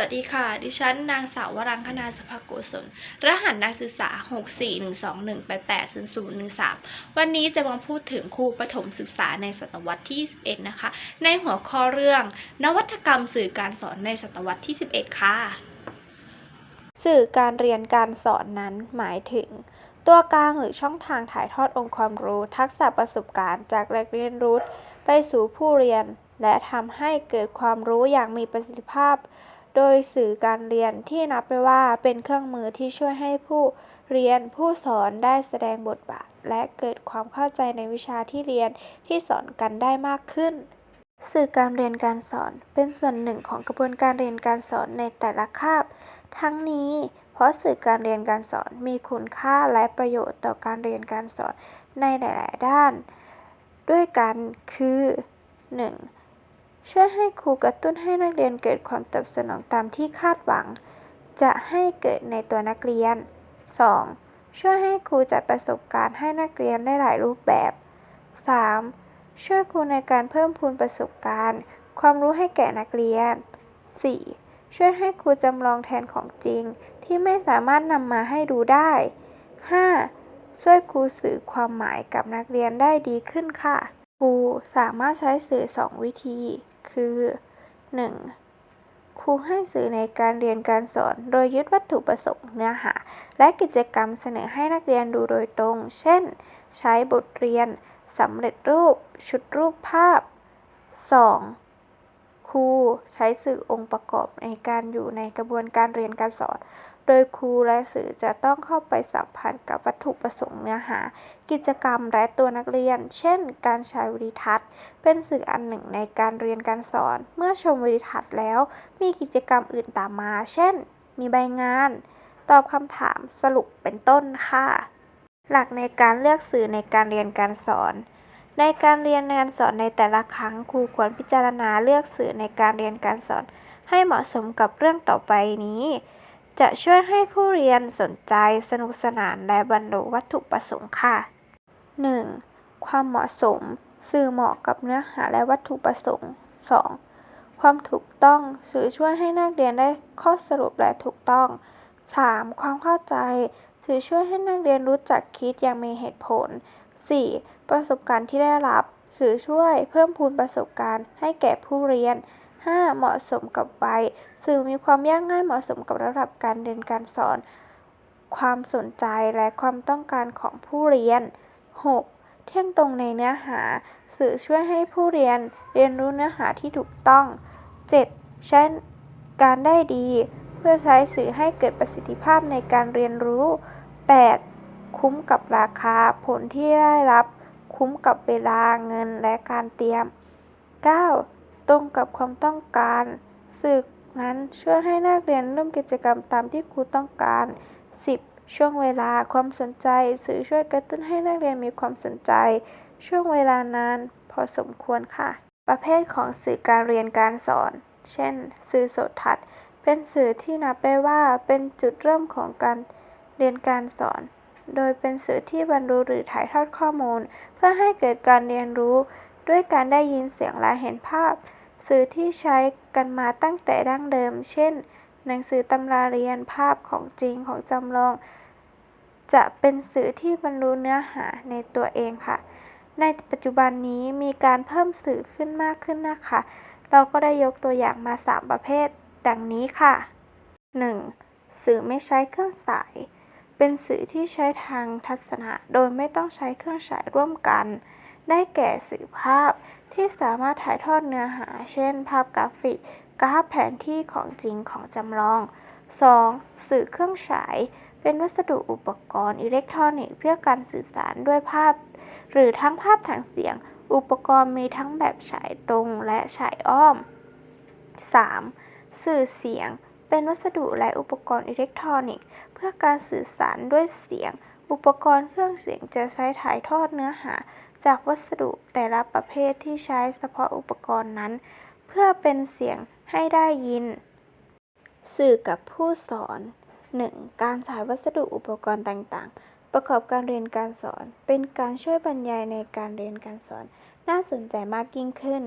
วัสดีค่ะ ดิฉันนางสาววรังคณาสภาโกศลรหัสนักศึกษา 64121880013 วันนี้จะมาพูดถึงครูประถมศึกษาในศตวรรษที่ 21 นะคะ ในหัวข้อเรื่อง นวัตกรรมสื่อการสอนในศตวรรษที่ 11 ค่ะ สื่อการเรียนการสอนนั้นหมายถึงตัวกลางหรือช่องทางถ่ายทอดองค์ความรู้ ทักษะประสบการณ์จากแหล่งเรียนรู้ไปสู่ผู้เรียน และทำให้เกิดความรู้อย่างมีประสิทธิภาพ โดยสื่อการเรียนที่นับได้ว่าเป็นเครื่องมือที่ช่วยให้ผู้เรียนผู้สอนได้แสดงบทบาท และเกิดความเข้าใจในวิชาที่เรียนที่สอนกันได้มากขึ้น สื่อการเรียนการสอนเป็นส่วนหนึ่งของกระบวนการเรียนการสอนในแต่ละคาบ ทั้งนี้ เพราะสื่อการเรียนการสอนมีคุณค่าและประโยชน์ต่อการเรียนการสอนในหลาย ๆ ด้าน ด้วยกันคือ 1. ช่วยให้ครูกระตุ้นให้นักเรียนเกิดความตอบสนองตามที่คาดหวัง จะให้เกิดในตัวนักเรียน 2. ช่วยให้ครูจัดประสบการณ์ให้นักเรียนได้หลายรูปแบบ 3. ช่วยครูในการเพิ่มพูนประสบการณ์ ความรู้ให้แก่นักเรียน 4. ช่วยให้ครูจำลองแทนของจริง ที่ไม่สามารถนำมาให้ดูได้ 5. ช่วยครูสื่อความหมายกับนักเรียนได้ดีขึ้นค่ะครูสามารถใช้สื่อ 2 วิธี คือ 1. ครูให้สื่อในการเรียนการสอน โดยยึดวัตถุประสงค์เนื้อหา และกิจกรรมเสนอให้นักเรียนดูโดยตรง เช่น ใช้บทเรียนสำเร็จรูป ชุดรูปภาพ 2. ครูใช้สื่อองค์ประกอบในการอยู่ในกระบวนการเรียนการสอน โดยครูและสื่อจะต้องเข้าไปสัมพันธ์กับวัตถุประสงค์เนื้อหา กิจกรรมและตัวนักเรียน เช่น การใช้วิดีทัศน์ เป็นสื่ออันหนึ่งในการเรียนการสอน เมื่อชมวิดีทัศน์แล้ว มีกิจกรรมอื่นตามมา เช่น มีใบงาน ตอบคำถามสรุปเป็นต้นค่ะ หลักในการเลือกสื่อในการเรียนการสอนในการเรียนการสอนในแต่ละครั้งครูควรพิจารณาเลือกสื่อในการเรียนการสอน ให้เหมาะสมกับเรื่องต่อไปนี้ จะช่วยให้ผู้เรียนสนใจสนุกสนานและบรรลุวัตถุประสงค์ค่ะ 1. ความเหมาะสม สื่อเหมาะกับเนื้อหาและวัตถุประสงค์ 2. ความถูกต้องสื่อช่วยให้นักเรียนได้ข้อสรุปและถูกต้อง 3. ความเข้าใจ สื่อช่วยให้นักเรียนรู้จักคิดอย่างมีเหตุผล 4. ประสบการณ์ที่ได้รับ สื่อช่วยเพิ่มพูนประสบการณ์ให้แก่ผู้เรียน 5. เหมาะสมกับวัยสื่อมีความยากง่ายเหมาะสมกับระดับการเรียนการสอน ความสนใจและความต้องการของผู้เรียน 6. เที่ยงตรงในเนื้อหา สื่อช่วยให้ผู้เรียนเรียนรู้เนื้อหาที่ถูกต้อง 7. ใช้การได้ดี เพื่อใช้สื่อให้เกิดประสิทธิภาพในการเรียนรู้ 8. คุ้มกับราคาผลที่ได้รับ คุ้มกับเวลาเงินและการเตรียม 9. ตรงกับความต้องการสื่อนั้นช่วยให้นักเรียนร่วมกิจกรรมตามที่ครูต้องการ 10. ช่วงเวลาความสนใจ สื่อช่วยกระตุ้นให้นักเรียนมีความสนใจ ช่วงเวลานานพอสมควรค่ะ ประเภทของสื่อการเรียนการสอน เช่น สื่อโสตทัศน์ เป็นสื่อที่นับได้ว่าเป็นจุดเริ่มของการเรียนการสอน โดยเป็นสื่อที่บรรลุหรือถ่ายทอดข้อมูล เพื่อให้เกิดการเรียนรู้ด้วยการได้ยินเสียงและเห็นภาพ สื่อที่ใช้กันมาตั้งแต่ดั้งเดิม เช่น หนังสือตำราเรียนภาพของจริงของจำลอง จะเป็นสื่อที่บรรลุเนื้อหาในตัวเองค่ะ ในปัจจุบันนี้มีการเพิ่มสื่อขึ้นมากขึ้นนะคะ เราก็ได้ยกตัวอย่างมา 3 ประเภท ดังนี้ค่ะ 1. สื่อไม่ใช้เครื่องฉาย เป็นสื่อที่ใช้ทางทัศนะ โดยไม่ต้องใช้เครื่องฉายร่วมกัน ได้แก่สื่อภาพที่สามารถถ่ายทอดเนื้อหา เช่น ภาพกราฟิก กราฟแผนที่ของจริงของจำลอง 2. สื่อเครื่องฉาย เป็นวัสดุอุปกรณ์อิเล็กทรอนิกส์เพื่อการสื่อสารด้วยภาพ หรือทั้งภาพทางเสียง อุปกรณ์มีทั้งแบบฉายตรงและฉายอ้อม 3. สื่อเสียง เป็นวัสดุและอุปกรณ์อิเล็กทรอนิกส์ เพื่อการสื่อสารด้วยเสียง อุปกรณ์เครื่องเสียงจะใช้ถ่ายทอดเนื้อหา จากวัสดุแต่ละประเภทที่ใช้เฉพาะอุปกรณ์นั้น เพื่อเป็นเสียงให้ได้ยิน สื่อกับผู้สอน 1. การใช้วัสดุอุปกรณ์ต่างๆ ประกอบการเรียนการสอน เป็นการช่วยบรรยายในการเรียนการสอน น่าสนใจมากยิ่งขึ้น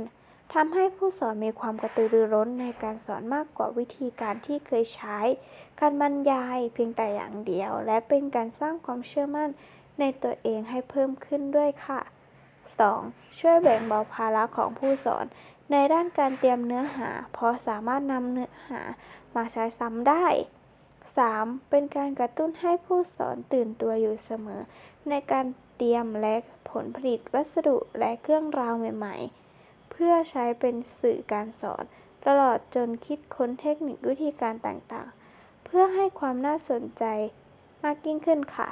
ทำให้ผู้สอนมีความกระตือรือร้นในการสอนมากกว่าวิธีการที่เคยใช้ การบรรยายเพียงแต่อย่างเดียว และเป็นการสร้างความเชื่อมั่นในตัวเองให้เพิ่มขึ้นด้วยค่ะ 2. ช่วยแบ่งเบาภาระของผู้สอน ในด้านการเตรียมเนื้อหา เพราะสามารถนำเนื้อหามาใช้ซ้ำได้ 3. เป็นการกระตุ้นให้ผู้สอนตื่นตัวอยู่เสมอ ในการเตรียมและผลผลิตวัสดุและเครื่องราวใหม่ๆ เพื่อใช้เป็นสื่อการสอน ตลอดจนคิดค้นเทคนิควิธีการต่างๆ เพื่อให้ความน่าสนใจมากยิ่งขึ้นค่ะ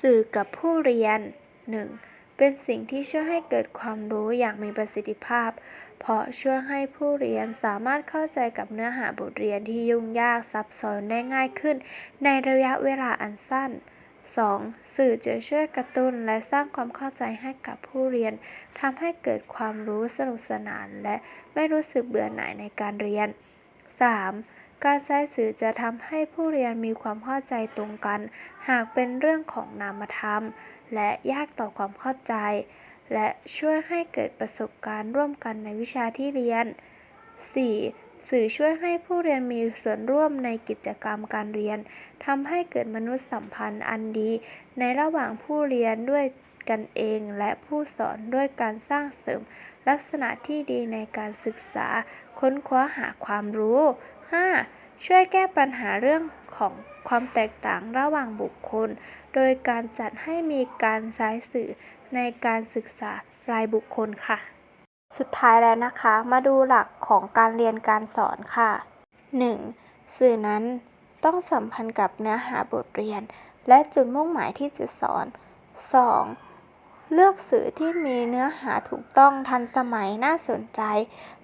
สื่อกับผู้เรียน 1. เป็นสิ่งที่ช่วยให้เกิดความรู้อย่างมีประสิทธิภาพ เพราะช่วยให้ผู้เรียนสามารถเข้าใจกับเนื้อหาบทเรียนที่ยุ่งยากซับซ้อนได้ง่ายขึ้น ในระยะเวลาอันสั้น 2. สื่อจะช่วยกระตุ้นและสร้างความเข้าใจให้กับผู้เรียนทำให้เกิดความรู้สนุกสนาน และไม่รู้สึกเบื่อหน่ายในการเรียน 3. การใช้สื่อจะทำให้ผู้เรียนมีความเข้าใจตรงกัน หากเป็นเรื่องของนามธรรม และยากต่อความเข้าใจ และช่วยให้เกิดประสบการณ์ร่วมกันในวิชาที่เรียน 4. สื่อช่วยให้ผู้เรียนมีส่วนร่วมในกิจกรรมการเรียนทำให้เกิดมนุษยสัมพันธ์อันดี ในระหว่างผู้เรียนด้วยกันเองและผู้สอนด้วยการสร้างเสริมลักษณะที่ดีในการศึกษา ค้นคว้าหาความรู้ 5. ช่วยแก้ปัญหาเรื่องของความแตกต่างระหว่างบุคคล โดยการจัดให้มีการใช้สื่อในการศึกษารายบุคคลค่ะ สุดท้ายแล้วนะคะ มาดูหลักของการเรียนการสอนค่ะ 1. สื่อนั้นต้องสัมพันธ์กับเนื้อหาบทเรียน และจุดมุ่งหมายที่จะสอน 2. เลือกสื่อที่มีเนื้อหาถูกต้องทันสมัยน่าสนใจ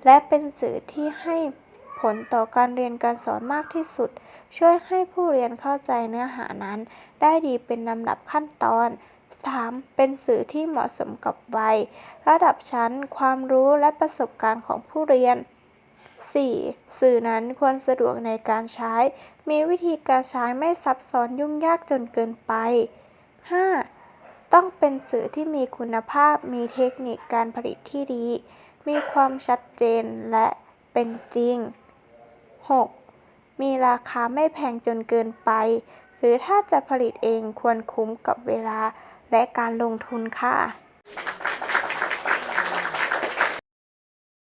และเป็นสื่อที่ให้ ผลต่อการเรียนการสอนมากที่สุด ช่วยให้ผู้เรียนเข้าใจเนื้อหานั้น ได้ดีเป็นลำดับขั้นตอน 3. เป็นสื่อที่เหมาะสมกับวัย ระดับชั้น ความรู้และประสบการณ์ของผู้เรียน 4. สื่อนั้นควรสะดวกในการใช้ มีวิธีการใช้ไม่ซับซ้อนยุ่งยากจนเกินไป 5. ต้องเป็นสื่อที่มีคุณภาพ มีเทคนิคการผลิตที่ดี มีความชัดเจนและเป็นจริง 6. มีราคาไม่แพงจนเกินไป หรือถ้าจะผลิตเองควรคุ้มกับเวลาและการลงทุนค่ะ